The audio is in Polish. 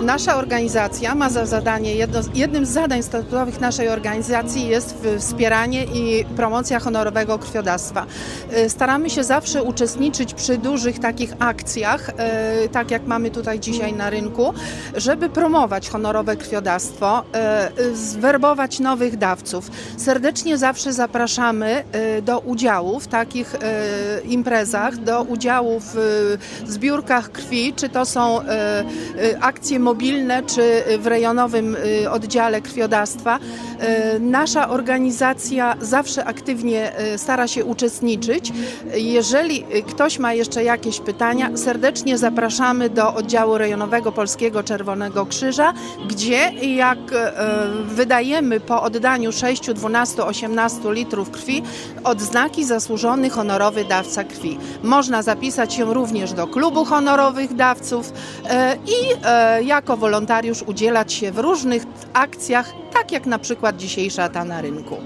Nasza organizacja ma za zadanie, jedno, jednym z zadań statutowych naszej organizacji jest wspieranie i promocja honorowego krwiodawstwa. Y, Staramy się zawsze uczestniczyć przy dużych takich akcjach, y, tak jak mamy tutaj dzisiaj na rynku, żeby promować honorowe krwiodawstwo, y, zwerbować nowych dawców. Serdecznie zawsze zapraszamy do udziału w takich imprezach, do udziału w zbiórkach krwi, czy to są akcje mobilne, czy w rejonowym y, oddziale krwiodawstwa. Y, Nasza organizacja zawsze aktywnie y, stara się uczestniczyć. Jeżeli y, ktoś ma jeszcze jakieś pytania, serdecznie zapraszamy do oddziału rejonowego Polskiego Czerwonego Krzyża, gdzie jak wydajemy po oddaniu 6, 12, 18 litrów krwi odznaki zasłużony honorowy dawca krwi. Można zapisać się również do klubu honorowych dawców i e, jako wolontariusz udzielać się w różnych akcjach, tak jak na przykład dzisiejsza ta na rynku.